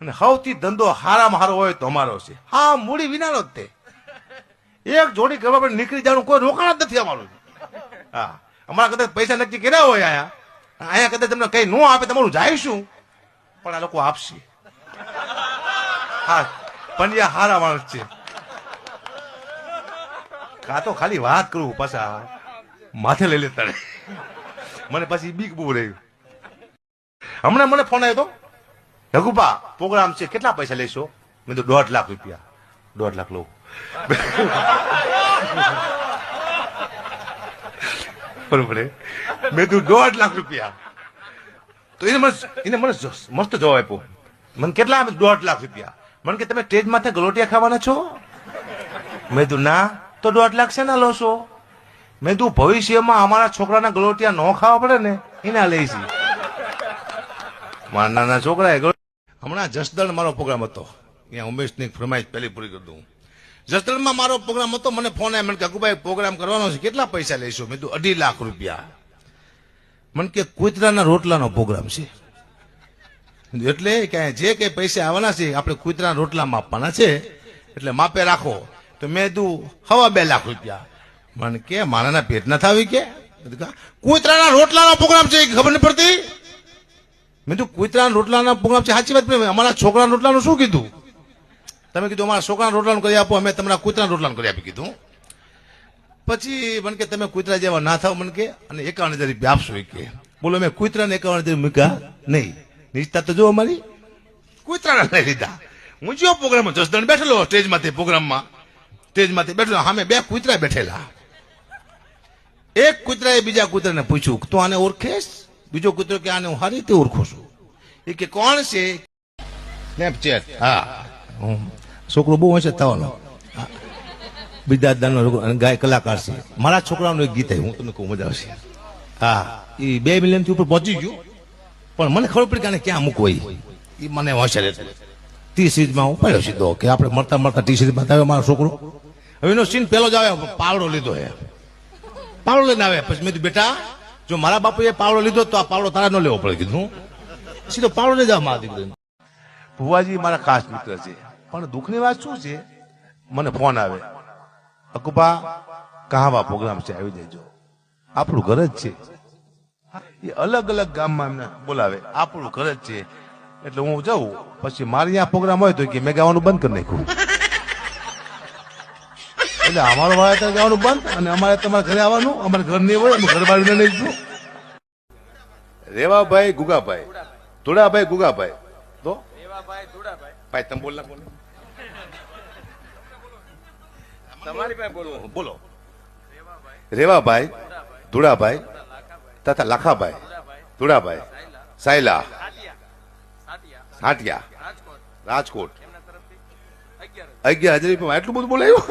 અને સૌથી ધંધો હારામાં હારો હોય તો અમારો છે. હા, મૂડી વિનાનો જ તે. એક જોડી કરવા પર નીકળી જવાનું કોઈ રોકાણ જ નથી અમારું. હા, અમારા કદાચ પૈસા નક્કી કર્યા હોય અહીંયા. અહીંયા કદાચ તમને કઈ ન આપે તમારું જાઈશું. પણ આ લોકો આપશે. હા પંડ્યા હારા માણસ છે. કાં તો ખાલી વાત કરું પાછા. માથે લઈ લેતા રહે. મને પછી બીક બહુ રહ્યું હમણાં મને ફોન આવ્યો તો? રઘુપા પ્રોગ્રામ છે, કેટલા પૈસા લેશો? મેં તો દોઢ લાખ રૂપિયા. દોઢ લાખ લઉં. બરોબર મેં તું દોઢ લાખ રૂપિયા. તો એને મને એને મને મસ્ત જવાબ આપ્યો. મને કેટલા દોઢ લાખ રૂપિયા. મને કે, તમે સ્ટેજ માથે ગલોટિયા ખાવાના છો? મેં તું ના, તો દોઢ લાખ છે ના લો છો મેં તું ભવિષ્યમાં અમારા છોકરાના ગલોટિયા ન ખાવા પડે ને, એના લઈશી. મારા નાના છોકરા હમણાં જસદણ મારો પ્રોગ્રામ હતો. અહીંયા ઉમેશની ફરમાઈશ પહેલી પૂરી કરી દઉં જસદણમાં મારો પ્રોગ્રામ હતો મને ફોન આવ્યો મને કે અકુભાઈ પ્રોગ્રામ કરવાનો છે. કેટલા પૈસા લઈશું? મેં તું અઢી લાખ રૂપિયા. મને કે કુતરાના રોટલાનો પ્રોગ્રામ છે. એટલે કે જે કઈ પૈસા આવવાના છે આપણે કૂતરાના રોટલામાં આપવાના છે. એટલે માપે રાખો. તો મેં તું હવા બે લાખ રૂપિયા. મને કે મારાના પેટ ના થાવી કે? કુતરાના કીધું, રોટલાનો પ્રોગ્રામ છે ખબર નહીં પડતી? મેં તું કુતરાના રોટલાના પ્રોગ્રામ છે, સાચી વાત અમારા છોકરાના રોટલાનું શું કીધું? તમે કીધું, અમારા છોકરાના રોટલાનું કરી આપો, અમે તમારા કૂતરાના રોટલાનું કરી આપી કીધું. પછી મને કે, તમે કૂતરા જેવા ના થાવ, મને કે, અને એકાવન હજાર આપશો કે. બોલો મેં કૂતરાને એકાવન હજાર મૂક્યા નહીં. નીચતા તો જો અમારી. કૂતરાના લઈ લીધા. હું જો પ્રોગ્રામમાં જસદણ બેઠેલો, સ્ટેજમાંથી, પ્રોગ્રામમાં. સ્ટેજમાંથી બેઠેલો, સામે બે કૂતરા બેઠેલા. એક કૂતરાએ બીજા કૂતરાને પૂછ્યું, તું આને ઓળખેશ? બીજો કૂતરો કે આને હું સારી રીતે ઓળખું છું. એ કે કોણ છે? સ્નેપચેટ હા. હું છોકરો બહુ હશે થવાનો. બીજા દાનનો ગાય કલાકાર છે. મારા છોકરાનું એક ગીત આવ્યું, હું તમને કહું મજા આવશે. હા. એ બે મિલિયનથી ઉપર પહોંચી ગયું. પણ મને ખબર પડી કે આને ક્યાં મૂકવો એ મને હોશિયાર એટલે ટી સિરીઝમાં ઉપાડ્યો સીધો કે આપણે મળતા મળતા ટી સિરીઝ બતાવ્યો મારો છોકરો. હવે એનો સીન પેલો જ આવે પાવડો લીધો હે. પાવડો લઈને આવે પછી મેં બેટા જો મારા બાપુએ પાવડો લીધો તો આ પાવડો તારા ન લેવો પડે, કીધું. સીધો પાવડો ને જાવ મારા દીકરીને ભુવાજી મારા ખાસ મિત્ર છે. પણ દુઃખની વાત શું છે? મને ફોન આવે. અકુબા કહાવા પ્રોગ્રામ છે, આવી જજો. આપણું ઘર જ છે. એ અલગ અલગ ગામમાં એમને બોલાવે. આપણું ઘર જ છે. એટલે હું જાઉં. પછી મારે ત્યાં પ્રોગ્રામ હોય તો કે મેં ગાવાનું બંધ કરી નાખ્યું. એટલે અમારો ભાઈ ત્યાં જવાનું બંધ અને અમારે તમારા ઘરે આવવાનું. અમારે ઘર નહીં હોય અમે ઘર બાળીને નહીં જશું. રેવાભાઈ ગુગાભાઈ. ધોળાભાઈ ગુગાભાઈ. તો? ભાઈ તમે બોલ બોલો તમારી પાસે બોલવું બોલો. રેવાભાઈ ધુડાભાઈ તથા લાખાભાઈ. ધુડાભાઈ સાયલા. હાટિયા રાજકોટ. અગિયાર. હજાર એટલું બધું બોલાયું?